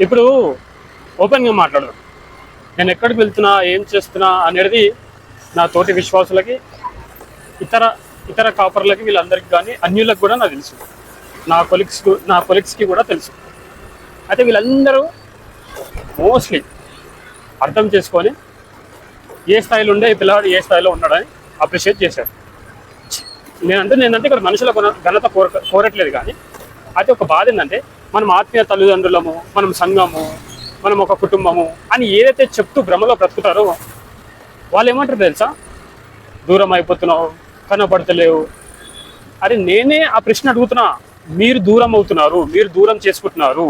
ఇప్పుడు ఓపెన్గా మాట్లాడదాం. నేను ఎక్కడికి వెళ్తున్నా ఏం చేస్తున్నా అనేది నా తోటి విశ్వాసులకి ఇతర ఇతర కాపర్లకి వీళ్ళందరికీ కానీ అన్యులకు కూడా నాకు తెలుసు. నా కొలిక్స్ నా కొలిక్స్కి కూడా తెలుసు. అయితే వీళ్ళందరూ మోస్ట్లీ అర్థం చేసుకొని ఏ స్థాయిలో ఉండే ఈ పిల్లవాడు ఏ స్థాయిలో ఉన్నాడని అప్రిషియేట్ చేశారు. నేనంటే నేనంటే ఇక్కడ మనుషుల కొన- ఘనత కోర కోరట్లేదు కానీ అయితే ఒక బాధ ఏంటంటే మనం ఆత్మీయ తల్లిదండ్రులము మనం సంఘము మనం ఒక కుటుంబము అని ఏదైతే చెప్తూ భ్రమలో బ్రతుకుతారో వాళ్ళు ఏమంటారు తెలుసా? దూరం అయిపోతున్నావు కనపడతలేవు అరే నేనే ఆ ప్రశ్న అడుగుతున్నా మీరు దూరం అవుతున్నారు మీరు దూరం చేసుకుంటున్నారు.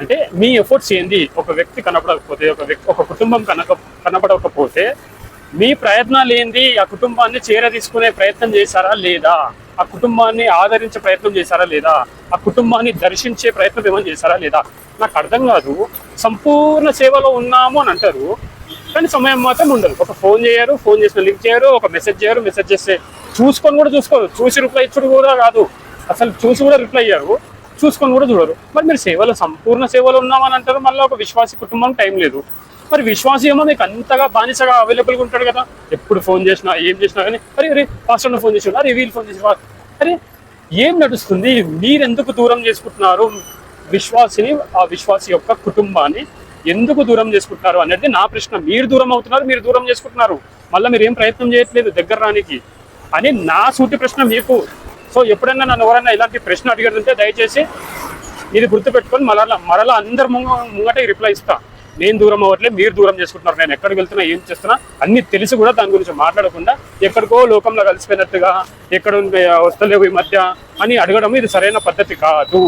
అంటే మీ ఎఫర్ట్స్ ఏంది? ఒక వ్యక్తి కనపడకపోతే ఒక వ్యక్తి ఒక కుటుంబం కనక కనపడకపోతే మీ ప్రయత్నాలు ఏంది? ఆ కుటుంబాన్ని చేర తీసుకునే ప్రయత్నం చేశారా లేదా? ఆ కుటుంబాన్ని ఆదరించే ప్రయత్నం చేశారా లేదా? ఆ కుటుంబాన్ని దర్శించే ప్రయత్నం ఏమైనా చేశారా లేదా? నాకు అర్థం కాదు. సంపూర్ణ సేవలో ఉన్నాము అని అంటారు. కానీ సమయం మాత్రం ఉండదు. ఒక ఫోన్ చేయరు ఫోన్ చేసిన లింక్ చేయరు ఒక మెసేజ్ చేయరు మెసేజ్ చేస్తే చూసుకొని కూడా చూసుకోరు. చూసి రిప్లై ఇచ్చుడు కూడా కాదు. అసలు చూసి కూడా రిప్లై అయ్యారు చూసుకొని కూడా చూడరు. మరి మీరు సేవలో సంపూర్ణ సేవలో ఉన్నామని అంటారు. మళ్ళీ ఒక విశ్వాసి కుటుంబం టైం లేదు. మరి విశ్వాసి ఏమో నీకు అంతగా బానిసగా అవైలబుల్గా ఉంటాడు కదా. ఎప్పుడు ఫోన్ చేసినా ఏం చేసినా కానీ అరే అరే పాస్టర్ ఫోన్ చేసి అరే వీళ్ళు ఫోన్ చేసి అరే ఏం నడుస్తుంది? మీరెందుకు దూరం చేసుకుంటున్నారు? విశ్వాసిని ఆ విశ్వాసి యొక్క కుటుంబాన్ని ఎందుకు దూరం చేసుకుంటున్నారు అనేది నా ప్రశ్న. మీరు దూరం అవుతున్నారు మీరు దూరం చేసుకుంటున్నారు. మళ్ళీ మీరు ఏం ప్రయత్నం చేయట్లేదు దగ్గర రానికి అని నా సూటి ప్రశ్న మీకు. సో ఎప్పుడైనా నన్ను ఎవరైనా ఇలాంటి ప్రశ్న అడిగారంటే దయచేసి ఇది గుర్తుపెట్టుకొని మరలా మరలా అందరి ముంగ ముంగట రిప్లై ఇస్తా. నేను దూరం అవ్వట్లేదు మీరు దూరం చేసుకుంటున్నారు. నేను ఎక్కడికి వెళ్తున్నా ఏం చేస్తున్నా అన్ని తెలిసి కూడా దాని గురించి మాట్లాడకుండా ఎక్కడికో లోకంలో కలిసిపోయినట్టుగా ఎక్కడ వస్తలేవు ఈ మధ్య అని అడగడం ఇది సరైన పద్ధతి కాదు.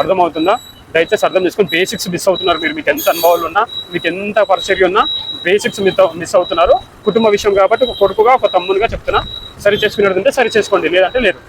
అర్థమవుతుందా? దయచేసి అర్థం చేసుకొని బేసిక్స్ మిస్ అవుతున్నారు మీరు. మీకు ఎంత అనుభవాలు ఉన్నా మీకు ఎంత పరిచర్య ఉన్నా బేసిక్స్ మిస్ అవుతున్నారు. కుటుంబ విషయం కాబట్టి ఒక కొడుకుగా ఒక తమ్మునిగా చెప్తున్నా. సరి చేసుకునేది ఉంటే సరి చేసుకోండి. లేదంటే లేదు.